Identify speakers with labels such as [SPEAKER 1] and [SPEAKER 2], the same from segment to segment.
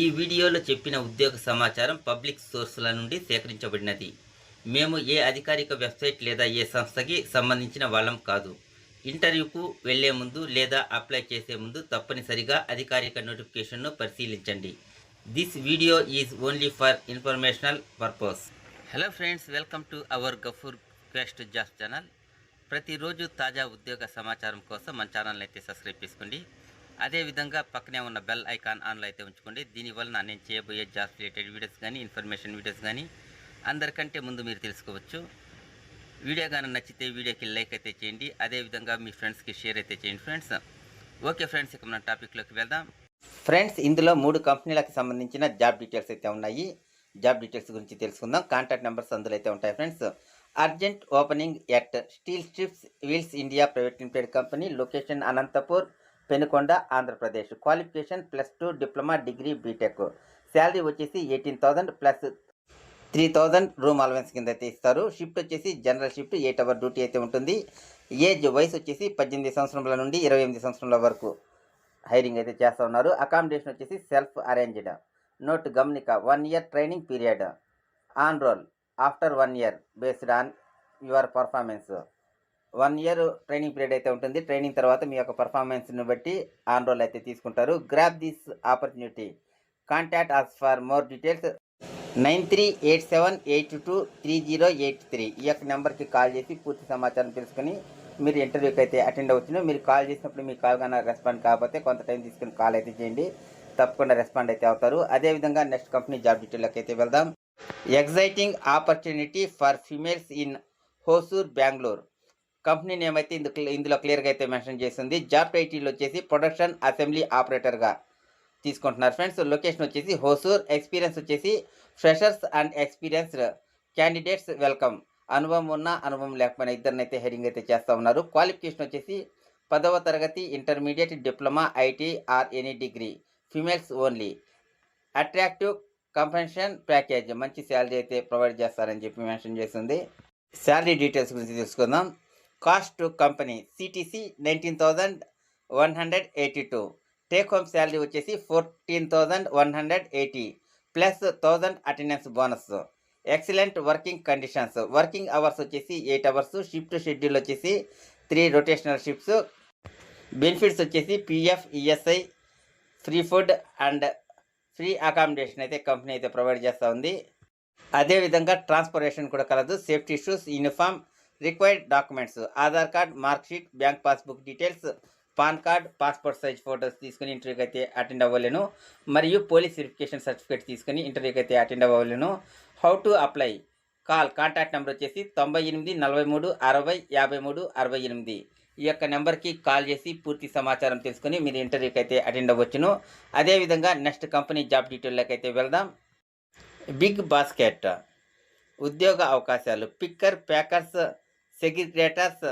[SPEAKER 1] ఈ వీడియోలో చెప్పిన ఉద్యోగ సమాచారం పబ్లిక్ సోర్సుల నుండి సేకరించబడినది. మేము ఏ అధికారిక వెబ్సైట్ లేదా ఏ సంస్థకి సంబంధించిన వాళ్ళం కాదు. ఇంటర్వ్యూకు వెళ్ళే ముందు లేదా అప్లై చేసే ముందు తప్పనిసరిగా అధికారిక నోటిఫికేషన్ను పరిశీలించండి. This video is only for informational purpose hello friends welcome to our Gafoor quest job channel ప్రతిరోజు తాజా ఉద్యోగ సమాచారం కోసం మన ఛానల్ని అయితే సబ్స్క్రైబ్ చేసుకోండి. అదేవిధంగా పక్కనే ఉన్న బెల్ ఐకాన్ ఆన్లో అయితే ఉంచుకోండి. దీనివల్ల నేను చేయబోయే జాబ్స్ రిలేటెడ్ వీడియోస్ కానీ ఇన్ఫర్మేషన్ వీడియోస్ కానీ అందరికంటే ముందు మీరు తెలుసుకోవచ్చు. వీడియో కానీ నచ్చితే వీడియోకి లైక్ అయితే చేయండి. అదేవిధంగా మీ ఫ్రెండ్స్కి షేర్ అయితే చేయండి ఫ్రెండ్స్ ఓకే ఫ్రెండ్స్ ఇక మన టాపిక్లోకి వెళ్దాం. ఫ్రెండ్స్ ఇందులో మూడు కంపెనీలకు సంబంధించిన జాబ్ డీటెయిల్స్ అయితే ఉన్నాయి. జాబ్ డీటెయిల్స్ గురించి తెలుసుకుందాం. కాంటాక్ట్ నెంబర్స్ అందులో అయితే ఉంటాయి friends urgent opening at steel strips wheels India private limited company location Anantapur Penukonda Andhra Pradesh. Qualification plus two diploma degree BTech. Salary వచ్చేసి eighteen thousand plus three thousand room allowance కింద అయితే ఇస్తారు. Shift వచ్చేసి general shift eight hour duty అయితే ఉంటుంది. Age వయసు వచ్చేసి పద్దెనిమిది సంవత్సరముల నుండి ఇరవై ఎనిమిది సంవత్సరాల వరకు హైరింగ్ అయితే చేస్తూ ఉన్నారు. అకామిడేషన్ వచ్చేసి సెల్ఫ్ అరేంజ్డ్. నోట్ గమనిక one year training period. On roll after one year based on your performance. One year training period అయితే ఉంటుంది. ట్రైనింగ్ తర్వాత మీ యొక్క పర్ఫార్మెన్స్ని బట్టి ఆన్ రోల్ అయితే తీసుకుంటారు. Grab this opportunity contact us for more details nine three eight seven eight two three zero eight three ఈ యొక్క నెంబర్కి కాల్ చేసి పూర్తి సమాచారం తెలుసుకుని మీరు ఇంటర్వ్యూకి అయితే అటెండ్ అవ్వచ్చును. మీరు కాల్ చేసినప్పుడు మీ కాల్ కన్నా రెస్పాండ్ కాకపోతే కొంత టైం తీసుకుని కాల్ అయితే చేయండి. తప్పకుండా రెస్పాండ్ అయితే అవుతారు. అదేవిధంగా నెక్స్ట్ కంపెనీ జాబ్ డీటెయిల్లోకి అయితే వెళ్దాం. Exciting opportunity for females in Hosur Bengaluru company name అయితే ఇందులో ఇందులో క్లియర్గా అయితే మెన్షన్ చేస్తుంది జాబ్ టైటిల్ వచ్చేసి ప్రొడక్షన్ అసెంబ్లీ ఆపరేటర్గా తీసుకుంటున్నారు ఫ్రెండ్స్. లొకేషన్ వచ్చేసి హోసూర్. ఎక్స్పీరియన్స్ వచ్చేసి freshers and experienced candidates welcome. అనుభవం ఉన్న అనుభవం లేకపోయినా ఇద్దరినైతే హెరింగ్ అయితే చేస్తూ ఉన్నారు. క్వాలిఫికేషన్ వచ్చేసి పదవ తరగతి intermediate diploma IT or any degree. Females only. Attractive compensation package. మంచి శాలరీ అయితే ప్రొవైడ్ చేస్తారని చెప్పి మెన్షన్ చేస్తుంది శాలరీ డీటెయిల్స్ గురించి తెలుసుకుందాం. Cost to company CTC nineteen thousand one hundred eighty two take home salary వచ్చేసి fourteen thousand one hundred eighty plus thousand attendance bonus excellent working conditions working hours వచ్చేసి eight hours shift schedule వచ్చేసి three rotational shifts benefits వచ్చేసి PF ESI free food and free accommodation అయితే company అయితే provide చేస్తూ ఉంది. అదేవిధంగా transportation కూడా కలదు. Safety shoes uniform required documents Aadhaar card marksheet bank passbook details PAN card passport size photos తీసుకుని ఇంటర్వ్యూకి అయితే అటెండ్ అవ్వలేను. మరియు పోలీస్ వెరిఫికేషన్ సర్టిఫికేట్ తీసుకుని ఇంటర్వ్యూకి అయితే attend అవ్వలేను. How to apply call contact number వచ్చేసి తొంభై ఎనిమిది నలభై మూడు అరవై యాభై మూడు అరవై ఎనిమిది. ఈ యొక్క నెంబర్కి కాల్ చేసి పూర్తి సమాచారం తెలుసుకుని మీరు ఇంటర్వ్యూకి అయితే అటెండ్ అవ్వచ్చును. అదేవిధంగా నెక్స్ట్ కంపెనీ జాబ్ డీటెయిల్లోకి అయితే వెళ్దాం. బిగ్ బాస్కెట్ ఉద్యోగ అవకాశాలు. పిక్కర్ ప్యాకర్స్ సెగ్రిగేటర్స్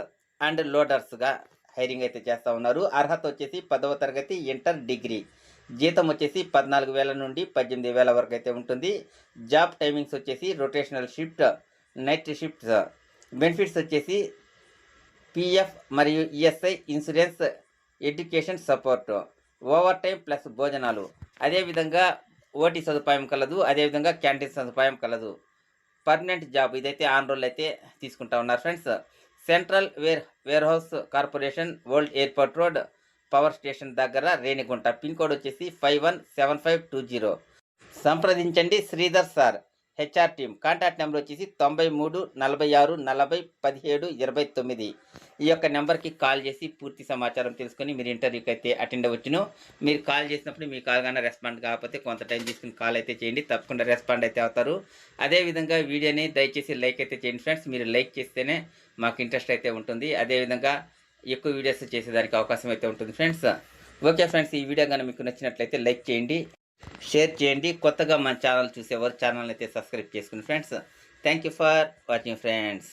[SPEAKER 1] అండ్ లోడర్స్గా హైరింగ్ అయితే చేస్తూ ఉన్నారు. అర్హత వచ్చేసి పదవ తరగతి ఇంటర్ డిగ్రీ. జీతం వచ్చేసి పద్నాలుగు వేల నుండి పద్దెనిమిది వేల వరకు అయితే ఉంటుంది. జాబ్ టైమింగ్స్ వచ్చేసి rotational shift night shifts. Benefits వచ్చేసి పిఎఫ్ మరియు ESI insurance education support over time plus భోజనాలు. అదేవిధంగా ఓటీ సదుపాయం కలదు అదేవిధంగా క్యాంటీన్ సదుపాయం కలదు. పర్మనెంట్ జాబ్ ఇదైతే ఆన్ రోల్ అయితే తీసుకుంటా ఉన్నారు friends. Central ware warehouse corporation world airport road power station దగ్గర రేణిగుంట. పిన్ కోడ్ వచ్చేసి five one seven five two zero. సంప్రదించండి Sridhar sir. HR team. Contact number వచ్చేసి తొంభై మూడు నలభై ఆరు నలభై పదిహేడు ఇరవై తొమ్మిది. ఈ యొక్క నెంబర్కి కాల్ చేసి పూర్తి సమాచారం తెలుసుకొని మీరు ఇంటర్వ్యూకి అయితే అటెండ్ అవ్వచ్చును. మీరు కాల్ చేసినప్పుడు మీ కాల్ కానీ రెస్పాండ్ కాకపోతే కొంత టైం తీసుకుని కాల్ అయితే చేయండి. తప్పకుండా రెస్పాండ్ అయితే అవుతారు. అదేవిధంగా వీడియోని దయచేసి లైక్ అయితే చేయండి ఫ్రెండ్స్. మీరు లైక్ చేస్తేనే మాకు ఇంట్రెస్ట్ అయితే ఉంటుంది. అదేవిధంగా ఎక్కువ వీడియోస్ చేసేదానికి అవకాశం అయితే ఉంటుంది ఫ్రెండ్స్. ఓకే ఫ్రెండ్స్ ఈ వీడియో కానీ మీకు నచ్చినట్లయితే లైక్ చేయండి. షేర్ చేయండి. కొత్తగా మన ఛానల్ చూసేవారు ఛానల్ అయితే సబ్స్క్రైబ్ చేసుకుని friends thank you for watching friends